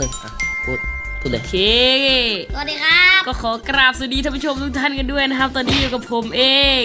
หนึ่งอะพูดพูดเลย โอเค สวัสดีครับก็ขอกราบสวัสดีท่านผู้ชมทุกท่านกันด้วยนะครับ ตอนนี้อยู่กับผมเอง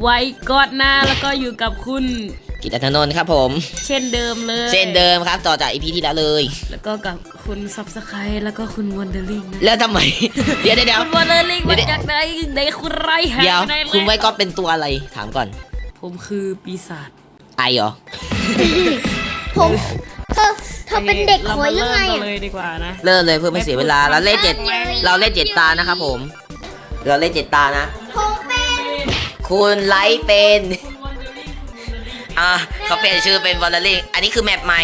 ไว้กอดหน้าแล้วก็อยู่กับคุณ กิตตินนท์ครับผม เช่นเดิมเลยเช่นเดิมครับต่อจากอีพีที่แล้วเลย แล้วก็กับคุณซับสไครแล้วก็คุณวันเดอร์ลิงนะแล้วทำไม เดี๋ยวเดี๋ยวเดี๋ยว คุณวันเดอร์ลิงเดี๋มายว จากไหนไหนคุณไรหาเดี๋ยว ไหนเลยคุณไว้ก็เป็นตัวอะไรถามก่อน ผมคือปีศาจไอเหรอ ผม เธอเธอเป็นเด็กราหวยยังไงมาเริ่มกันอะ เลยดีกว่านะเริ่มเลยเพื่อไม่เสียเวลาเราเล่นเจ็ดเราเล่นเจ็ดตานะครับผม เราเล่นเจ็ดตานะ ผมเป็นคุณไลท์เป็นคุณวันเดอร์ลิงคุณวันเดอร์ลิงอะเขาเปลี่ยนชื่อเป็นวอลเลย์อันนี้คือแมปใหม่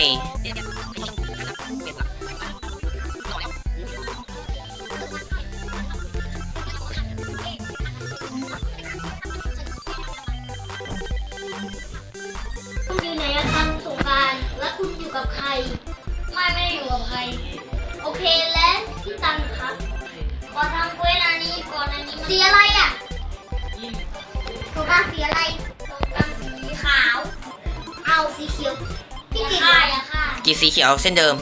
พี่กิตอย่าฆ่าอย่าฆ่ากีสีเขียวเส้นเดิม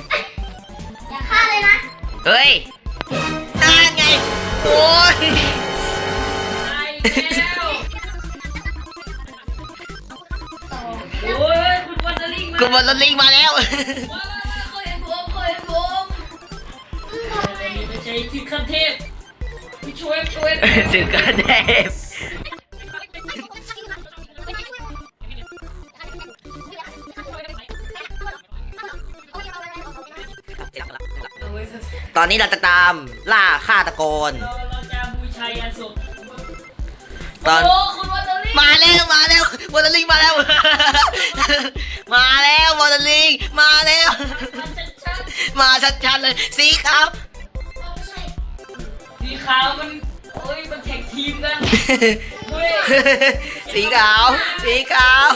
อย่าฆ่าเลยนะเฮ้ยนั่นไง โอ้ยตายแล้วต่อโอ้ยคุณวันเดอร์ลิงมาคุณวอลเลย์มาแล้ว ว้าวเขาเห็นผมเขาเห็นผมอืมทำไม ไม่ใช่ถึงขั้นเทพไปช่วยช่วย ถึงกันแดบ ตอนนี้เราจะตามล่าฆาตกร เราเราจะบูชายันศพตอน โอ้คุณวันเดอร์ลิงมาแล้ว มาแล้ววอลเลย์มาแล้วมาแล้ววอลเลย์มาแล้ว มันชัดมาชัดๆเลยสีขาวๆสีขาวมันโอ้ยมันแท็กทีมกันเฮ้ยสีขาว สีขาว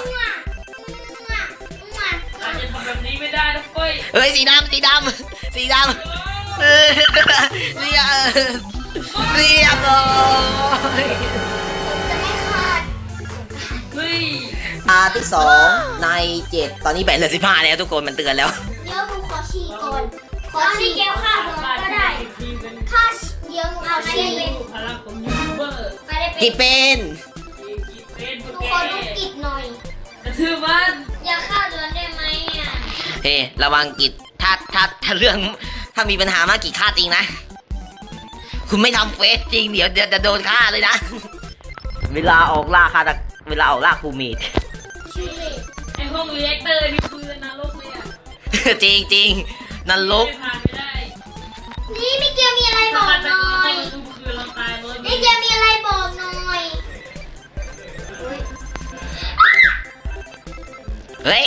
อาจจะทำแบบนี้ไม่ได้นะเฟ้ยเฮ้ยสีดำสีดำสีดำ เออเรียบเรียบร้อยเฮ้ยอาที่สองในเจ็ดตอนนี้แบตเหลือสิบห้าแล้วทุกคนมันเตือนแล้ว เดี๋ยวหนูขอฉี่ก่อน ขอฉี่แก้วข้าวก่อนก็ได้แท็กทีมกันถ้าเดี๋ยวหนูเอาฉี่ดูพลังของยูทูบเบอร์ไม่ได้เป็กี่นเป็นเป็นหโปนูเกขอดูกิจหน่อยกระทืบมันอย่าฆ่าเดือนได้ไหมอะเฮ้ระวังกิจถ้าถ้าถ้าเรื่อง ถ้ามีปัญหามากกี่ฆ่าจริงนะ คุณไม่ทำเฟซจริงเดี๋ยวเดี๋ยวจะโดนฆ่าเลยนะ เวลาออกล่าฆาตเวลาออกล่าครูมีดชื่อเลยไอห้องเรียกเตอร์นี่คือนรกเลยอะจริงจริงนรกไม่ผ่านไม่ได้นี่มิเกียวมีอะไรบอกหน่อยทุกคืนเราตายเลยมิเกียวมีอะไรบอกหน่อยเฮ้ย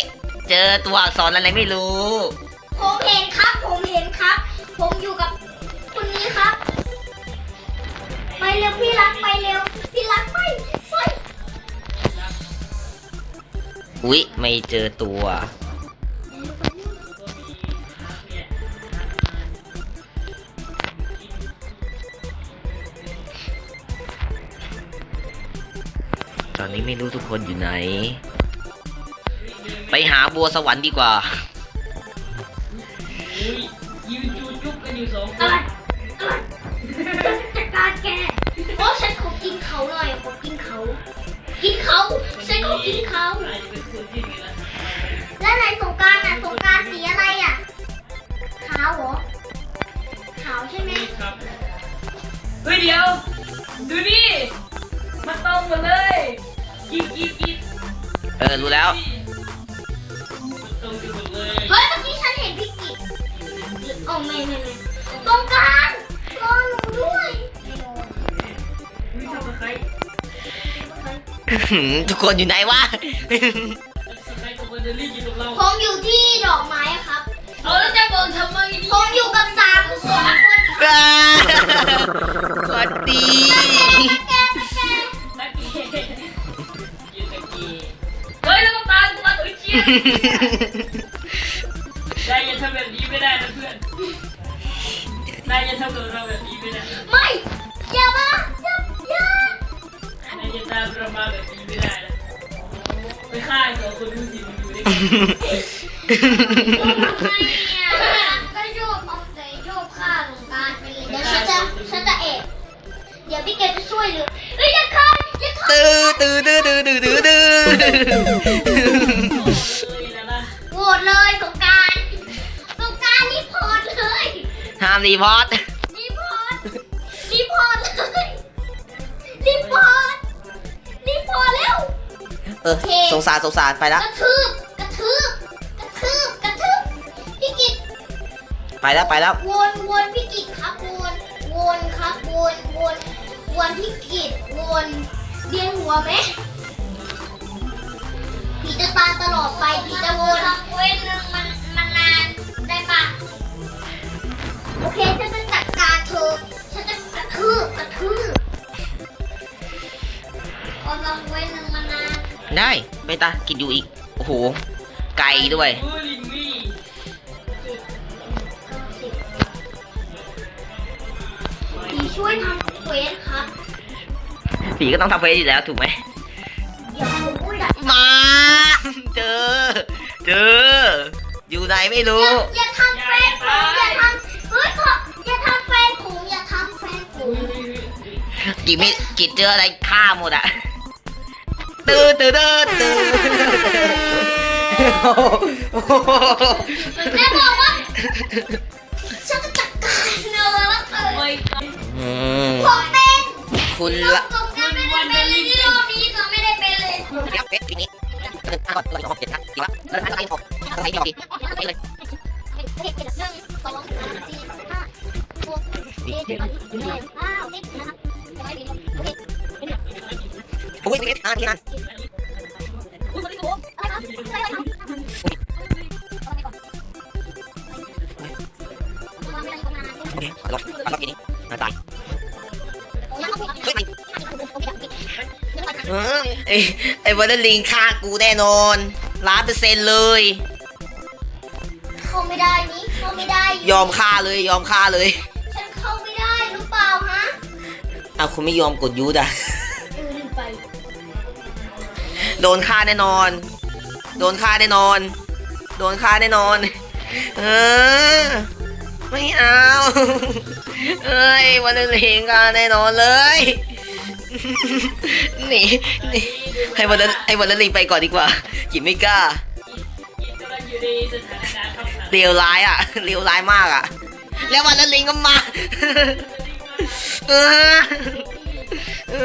เจอตัวอักษรอะไรไม่รู้ ผมเห็นค ไปเร็วพี่รักไปเร็วพี่รักไปไปอุ๊ยไม่เจอตัวตอนนี้ไม่รู้ทุกคนอยู่ไหน ไปหาบัวสวรรค์ดีกว่าอุ้ยยืนจูจุ๊บกันอยู่สองคอะไรนอะไรจัดการแกโอ้ฉันขอ กินเขาหน่อยขอกินเขา กินเขาฉันขอกินเขาอาจจะเป็นคนที่มีลักษณะแล้วไหนสงกรารอะสงกรารสีอะไรอะขาวเหรอขาวใช่ไหมครับเฮ้ยเดี๋ยว ดูนี่มันตรงหมดเลยกิ๊บกิ๊บกิ๊บเออรู้แล้วมันตรงกันหมดเลยเฮ้ยเมื่อกี้ฉันเห็นพี่กิจโอ้ไม่ไม่ไม่สงกรารร ทุกคนอยู่ไหนวะ ใครกับวันเดอรี่อยู่กับเราผมอยู่ที่ดอกไม้อะครับ เอาแล้วจะบอกทำไมนี่ผมอยู่กับสามคนสวัสดีแกแกนักเกย์ยืนตะกี้เฮ้ยแล้วก็ตามกูมาตัวเชี่ยได้อยังทำแบบนี้ไม่ได้นะเพื่อนได้อยังทำกับเราแบบนี้ไม่ได้ไม่อย่ามา ยันตาประมาแบบนี้ไม่ได้นะไปฆ่าสองคนดูสิมันอยู่ด้วยกันก็โยบเอาใจโยบฆ่าหลงการไปเลยเดี๋ยวฉันจะฉันจะเอกเดี๋ยวพี่เกดจะช่วยเลือเฮ้ยอย่าฆ่อย่าฆ่าตือตือตือตือตือตื้อตื้อโหวตเลยสงการสงการนี่พอดเลยห้ามดีพอร์ พอร์ตแล้ว เออสงสารสงสารไปกละ ระทืบกระทืบกระทืบกระทืบพี่กิตไปแล้วไปแล้ว วนวนพี่กิตครับวนวนครับวนวนวนพี่กิตวนเบียนหัวไหมผีจะตามตลอดไปผีจะวนเว้นนึงมันมันนานได้ปะโอเคฉันจะจัดการเธอฉันจะกระทืบกระทืบ กำลังเว้นนึงมันนานได้ไปตากินอยู่อีก โอ้โห ไกลด้วยบูลิงมี่ผีช่วยทำเควสครับ ผีก็ต้องทำเฟซอยู่แล้วถูกไหมอย่าผมพูดอะมา เจอ เจอ อยู่ไหนไม่อรู้ย่าอย่าทำแฟนผมอย่าทำเฮ้ยขออย่าทำแฟนผมอย่าทำแฟนผม กินไม่กินเจออะไรฆ่าหมดอะ ตื้อตื้อตื้อตื้อโอ้โหแม่บอกว่าฉันจะจัดการเนอะแล้วเธอโอ้ยครับอืมผมเป็นคุณละจบกันไม่ได้เป็นเลยที่รอบนี้เธอไม่ได้เป็นเลยเดี๋ยวเฟซทีนี้หนึ่งก่อนตัวที่หกเจ็ดครับดีวะแล้วอันนี้หกอะไรดีไปเลยหนึ่งสองสามสี่ห้าหกเจ็ดแปดเก้าสิบ อ่านที่นั่นอะไรครับโอเคขอลบอลบทีนี้มาตายเฮ้ยไอ้ไอ้วันนั้นลิงฆ่ากูแน่นอนล้านเปอร์เซ็นต์เลยเข้าไม่ได้นี่เข้าไม่ได้ ยอมฆ่าเลยยอมฆ่าเลย ฉันเข้าไม่ได้หรือเปล่าฮะอ้าวคุณไม่ยอมกดยูดอะ โดนฆ่าแน่นอน โดนฆ่าแน่นอน โดนฆ่าแน่นอน เออ ไม่เอาเอ้ยวันนี้ลิงฆ่าแน่นอนเลยหนีหนีให้วันนั้นให้วันนั้นลิงไปก่อนดีกว่ากินไม่กล้ากินกำลังอยู่ในสถานการณ์ขับขันเลียวร้ายอะเลียวร้ายมากอะ แล้ววันนั้นลิงก็มาเออเอ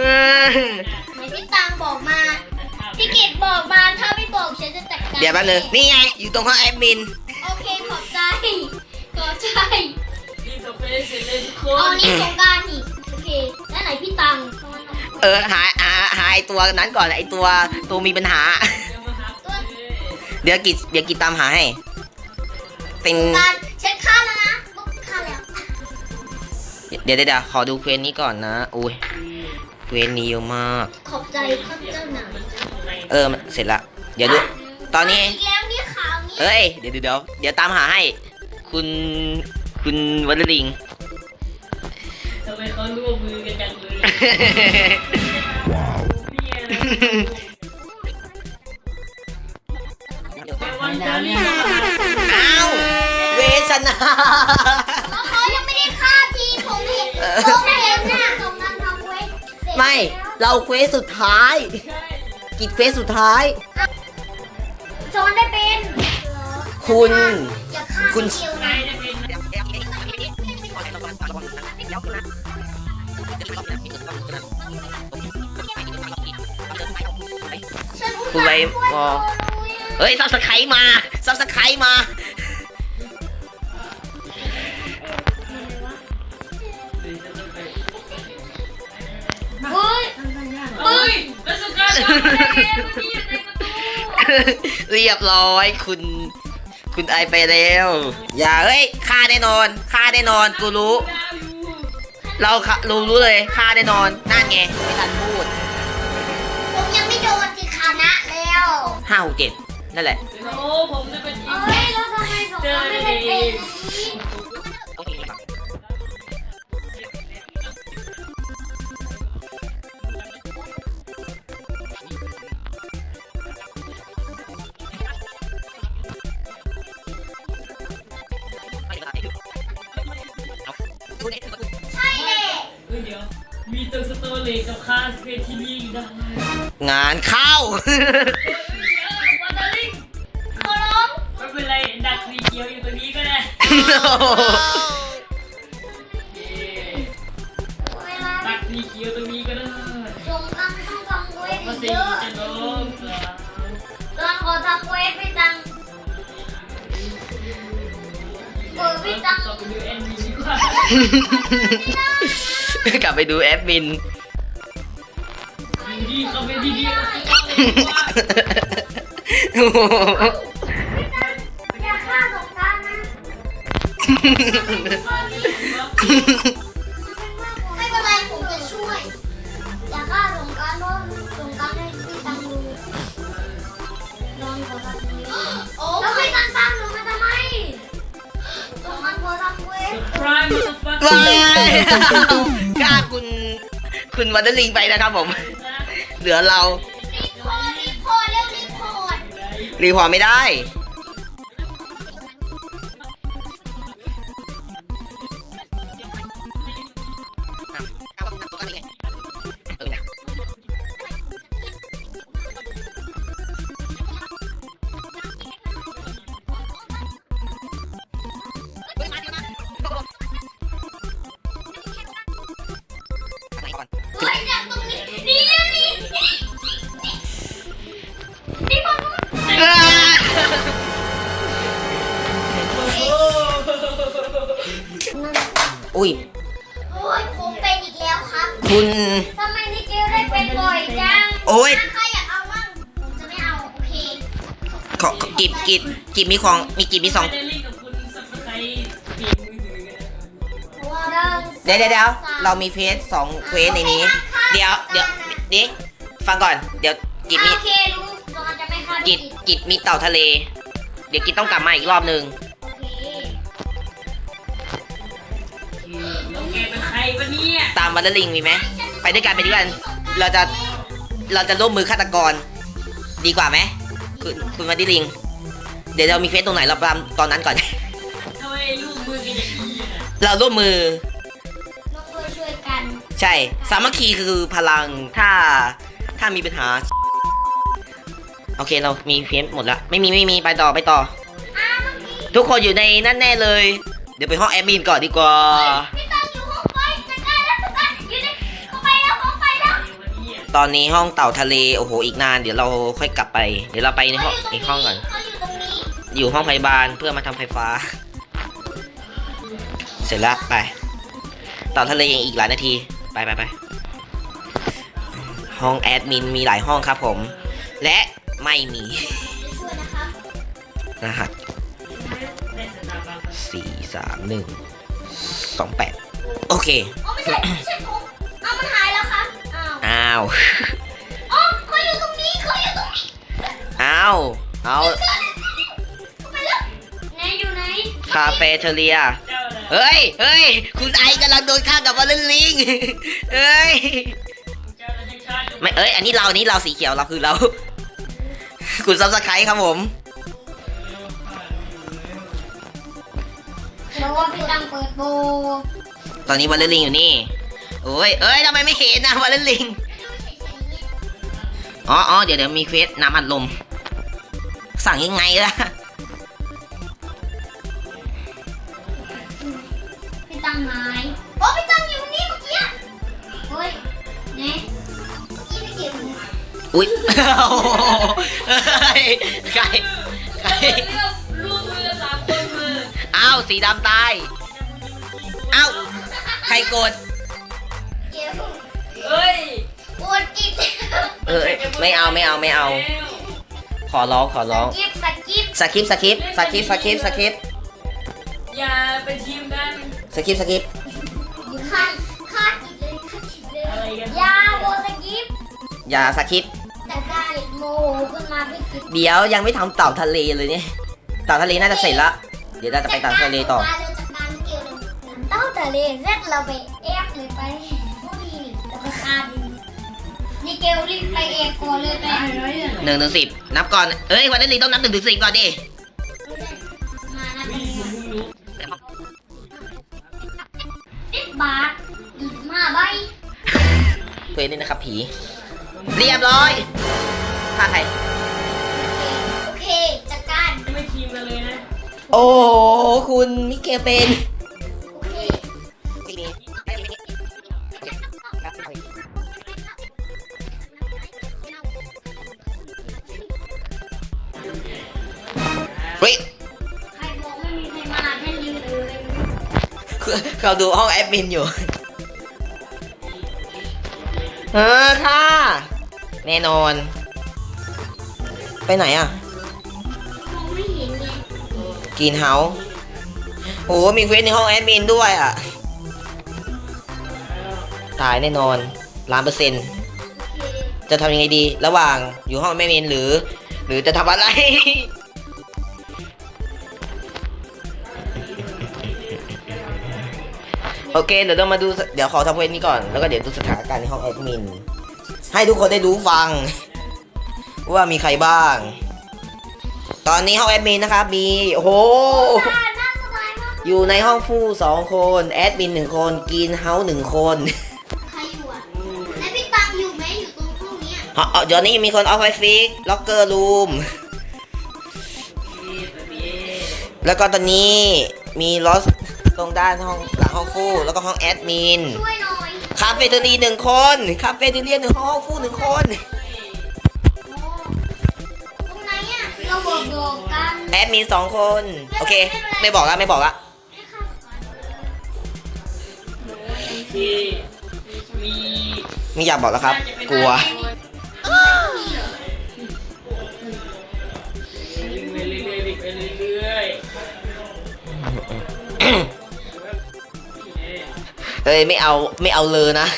อพี่ตังบอกมา พี่กิตบอกมาถ้าไม่บอกฉันจะจัดการเดี๋ยวแป๊บนึงนี่ไงอยู่ตรงห้องแอดมิน โอเคขอบใจขอบใจรีบทำไปให้เสร็จเลยทุกคเอานนี่สงกรารอีกโอเคแล้วไหนพี่ตังเออหาหาหาไอตัวนั้นก่อนไอตัวตัวมีปัญหา เดี๋ยวมาหาตัวเลยเดี๋ยวกิจเดี๋ยวกิจตามหาให้ เป็น การฉันฆ่าแล้วนะปุ๊บฆ่าแล้วเดี๋ยวเดี๋ยวเดี๋ยวขอดูเควสนี้ก่อนนะอุ้ย เควสนี้เยอะมาก ขอบใจข้าเจ้าหนาเออเสร็จละเดี๋ยวดูตอนนี้ อีกแล้วนี่ข่าวนี้เอ้ยเดี๋ยวเดี๋ยวเดี๋ยวเดี๋ยวตามหาให้ คุณคุณวัลลิง ทำไมเขาร่วมมือกันจังเลยเนี่ยนะแต่วันจะรีบอ้าว เวสนาแล้วเขายังไม่ได้ฆ่าทีผมเห็นผมเห็นน่ะกำ ไม่แล้วเราเควสสุดท้ายใช่กิจเควสสุดท้ายจอนได้เป็นคุณ อย่าฆ่าคุณเดียวใครนะจะเป็นนะฉันอุตคุณส่าไปห์ช่วยอ๋อเธอเลยอะเฮ้ยซับสไครต์มาซับสไครต์มา เนี่ยมันอยู่ในประตูเรียบร้อยคุณ คุณไอไปแล้ว อย่าเฮ้ยฆ่าแน่นอนฆ่าแน่นอนกูรู้ดาวอยู่เราค่ะรู้รู้เลยฆ่าแน่นอนนั่นไงไม่ทันพูดผมยังไม่โดนสิคานะแล้วห้าหกเจ็ดนั่นแหละ โอ้ผมจะเป็นอีกเอ้ยแล้วทำไมสองคนไม่ได้เป็นอย่างนี้ ตัวสโตเลกกับคาสเฟที่นี่ได้งานเข้าวันดาลิงขอร้องไม่เป็นไรดักสีเขียวอยู่ตรงนี้ก็ได้เวลาดักสีเขียวตรงนี้ก็ได้สงกรารต้องทำเวทมาสิเยอะจะโดนเหรอตอนขอทำเวทพี่ตังเออพี่ตัง ต่อไปดูแอนดีดีกว่า กลับไปดูแอดมิน ดีเขาเป็นดีดีก็สุดยอดเลยว่าโอ้โหอย่าฆ่าสงกรารนะไม่เป็นไรผมจะช่วย อย่าฆ่าสงกรารเพราะสงกรารให้พี่ตังดูลองขอทำเวทแล้วพี่ตังตามหนูมาทำไมสงกรารขอทำเวทพรายมันจะฟักว้าย กล้าคุณ คุณวันเดอร์ลิงไปนะครับผม เหลือเรา รีพอร์ตรีพอร์ตเร็วรีพอร์ต รีพอร์ตไม่ได้ กิบกิบมีของมีกิบมีสองไม่ได้เล่นกับคุณสับสไครเกมมือถือกันนะเพราะว่าเรื่องเดี๋ยวเดี๋ยวเดี๋ยวเรามีเฟสสองเฟสในนี้ เดี๋ยวเดี๋ยวดิฟังก่อน เดี๋ยวกิบมีโอเครู้ตอนจะไม่เข้ากิบกิบมีเต่าทะเล เดี๋ยวกิบต้องกลับมาอีกรอบหนึ่งโอเคแล้วแกเป็นใครวะเนี่ยตามวันเดอร์ลิงมีไหมไปด้วยกันไปด้วยกัน เราจะเราจะร่วมมือฆาตกร ดีกว่าไหมคุณคุณวันเดอร์ลิง เดี๋ยวเรามีเฟสตรงไหนเราตามตอนนั้นก่อน ทำไมลูกมือกันอย่างนี้อะเราร่วมมือลงมือช่วยกัน ใช่ สามัคคีคือพลัง ถ้า ถ้ามีปัญหา โอเค เรามีเฟสหมดแล้วไม่มี ไม่มี ไปต่อ ไปต่อ อ้าวเมื่อกี้ทุกคนอยู่ในนั่นแน่เลย เดี๋ยวไปห้องแอดมินก่อนดีกว่า พี่ตังอยู่ห้องไฟจัดการแล้วจัดการอยู่ในเข้าไปแล้วห้องไฟแล้วอะไรวะเนี่ยตอนนี้ห้องเต่าทะเล โอ้โห อีกนาน เดี๋ยวเราค่อยกลับไป เดี๋ยวเราไปในห้องอีกห้องก่อนเขา อยู่ตรงนี้อยู่ห้องพยาบาลเพื่อมาทำไฟฟ้า เสร็จแล้วไปเต่าทะเลยังอีกหลายนาทีไปไปไปห้องแอดมินมีหลายห้องครับผม และไม่มีจะช่วยนะครับรหัสได้สตาร์บัคสี่สามหนึ่งสองแปดโอเคอ๋อไม่ใช่ไม่ใช่ผมเอามันหายแล้วครับอ้าวอ้าวอ๋อเขาอยู่ตรงนี้เขาอยู่ตรงนี้อ้าวเอาาเฟ่เทเรียเจ้าน่ะเฮ้ย เฮ้ย คุณไอกำลังโดนฆ่ากับวอลเลนลิง เฮ้ยเจ้าน่ะจะชาร์จไม่เอ้ย อันนี้เรา อันนี้เราสีเขียว เราคือเรา คุณซับสไครต์ครับผม เพราะว่าพี่ตังเปิดโบตอนนี้วอลเลนลิงอยู่นี่ โอ้ย เอ้ยทำไมไม่เห็นนะวอลเลนลิง อ๋ออ๋อเดี๋ยวเดี๋ยวมีเฟสน้ำอัดลม สั่งยังไงล่ะ พี่ตังหายโอ้พี่ตังอยู่นี่เมื่อกี้เฮ้ยเนี่ยเมื่อกี้พี่เก็บอุ้ยโอ้โหเฮ้ยใครใครเลือกลูกมือสามคนมืออ้าวสีดำตายอ้าวใครกดเก็บเอ้ยปวดกิบเออไม่เอาไม่เอาไม่เอา ขอร้องขอร้องกิบสกิปสคริปต์สคริปต์สคริปต์สคริปต์สคริปต์อย่าเป็นทีมกัน สคริปต์สคริปต์ข้าข้ากิบเลยข้ากิบเลยอะไรกัน ยาโบสกิปอย่าสคริปต์แต่ได้โมโหขึ้นมาพี่กิบเดี๋ยวยังไม่ทำเต่าทะเลเลยเนี่ยเต่าทะเลน่าจะเสร็จละเดี๋ยวเราจะไปเต่าทะเลต่อ จัดการจัดการเกี่ยวเลยเต้าทะเลเสร็จเราไปแอบเลยไปผู้ดีเราไปฆ่าดินี่เกลรีบไปเอบก่อนเลยไป หนึ่งถึงสิบนับก่อน เอ้ยวันนี้ต้องนับหนึ่งถึงสิบก่อนดิ บบาทยี่สิบห้าใบควสด้วยนะครับผี เรียบร้อยฆ่าใคร โอเค จัดการไม่ทีมกันเลยนะ โอ้โหคุณมิเกลเป็น เขาดูห้องแอดมินอยู่ เออค่ะ แน่นอน ไปไหนอะไม่เห็นไงกินเฮาโอ้มีเควสในห้องแอดมินด้วยอะ ตายแน่นอนล้านเปอร์เซ็นต์จะทำยังไงดี ระหว่างอยู่ห้องแม่เมนหรือ หรือจะทำอะไร โอเค เดี๋ยวเรามาดูสเดี๋ยวขอทำเวทนี้ก่อน แล้วก็เดี๋ยวดูสถานการณ์ในห้องแอดมิน ให้ทุกคนได้รู้ฟัง ว่ามีใครบ้าง ตอนนี้ห้องแอดมินนะครับ มี โอ้โหน่าน่าสบายมากอยู่ในห้องฟู่สองคน แอดมินหนึ่งคน กินเฮาส์หนึ่งคนใครอยู่อะแล้วพี่ตังอยู่ไหมอยู่ตรงห้องเนี้ยอ๋อเดี๋ยวนี้มีคนออฟไฟฟิก ล็อกเกอร์รูม แล้วก็ตอนนี้มีลอส ตรงด้านห้องหลังห้องฟู่แล้วก็ห้องแอดมินช่วยหน่อยคาเฟ่เทอรีหนึ่งคนคาเฟ่เทอรีหนึ่งห้องห้องฟู่หนึ่งคนโอ้ตรงไหนอะเราบอกบอกกันแอดมินสองคนโอเค ไม่บอกละไม่บอกละให้เข้าก่อนที่มีไม่อยากบอกแล้วครับ กลัวมี ฮ้ยไม่เอาไม่เอาเลยนะ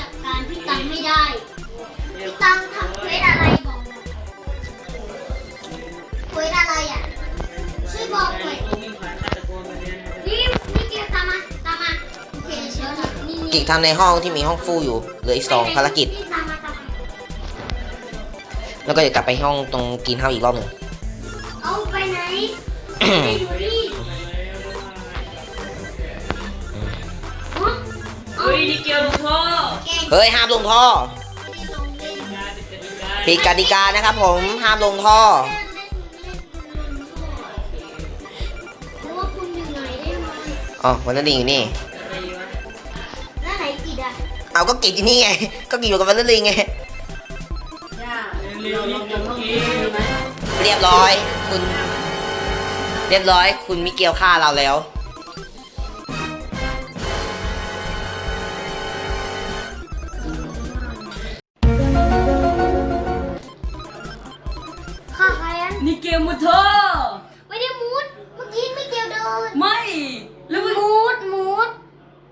จัดการพี่ตังไม่ได้พี่ตังทำเควสอะไรบอกหน่อยเควสอะไรอะช่วยบอกหน่อยต้องวิ่งผ่านฆาตกรไปเนี่ยนะนี่นี่เกียร์ตามมาตามมาโอเคเชิญนะนี่นี่ กิจทำในห้องที่มีห้องฟู่อยู่เหลืออีกสองภารกิจนี่ตามมาตามมาแล้วก็เดี๋ยวกลับไปห้องตรงกินเฮาส์อีกรอบหนึ่งเอาไปไหนไม่อยู่นี่ เอาเฮ้ยนี่เกี่ยวลงท่อแกงเฮ้ยห้ามลงท่อไม่ได้ลงเล่นงานติดกติกาผิดกติกานะครับผมห้ามลงท่อเล่นเล่นเล่นเพราะว่าคุณอยู่ไหนได้ไหมอ๋อวันนั้นลิงอยู่นี่อะไรวะแล้วไหนกิดอะเอาก็กิจที่นี่ไง ก็กิจอยู่กับวันนั้นลิงไงเร็วๆรีบจบเกมเรียบร้อย คุณ เรียบร้อย คุณมิเกลฆ่าเราแล้ว อะนี่เกมมุดท่อไม่ได้มูดเมื่อกี้ไม่เกี่ยวเดินไม่ แล้วมึงมูดมูด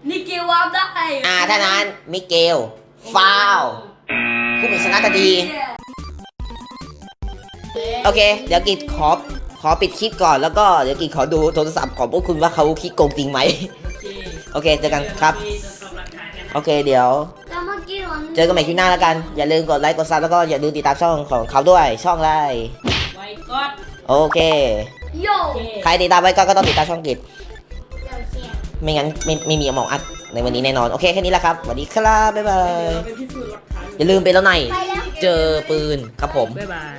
นี่เกมวาร์ปได้อ่าถ้านั้นมิเกลฟาวผู้เป็นชนะทันที โอเค เดี๋ยวกิจขอขอปิดคลิปก่อนแล้วก็เดี๋ยวกิจขอดูโทรศัพท์ของพวกคุณว่าเขาคิดโกงจริงไหม โอเคโอเคเจอกันครับมีสำหรับหลักฐานกันโอเคเดี๋ยวแล้วเมื่อกี้มันเจอกันใหม่คลิปหน้าแล้วกัน อย่าลืมกดไลค์กดซับแล้วก็อย่าลืมติดตามช่องของเขาด้วยช่องอะไรไว้ ก่อนโอเค โยโอเคใครติดตามไว้ก็ก็ต้องติดตามช่องกิจเดี๋ยวเสียไม่งั้นไม่ไม่มีอมองอัดในวันนี้แน่นอน โอเคแค่นี้แหละครับสวัสดีครับบ๊ายบายเดี๋ยวเราไปพิสูจน์หลักฐานอย่าลืมเป็นแล้วไหนไปแล้ว เจอปืนครับผม บ๊ายบาย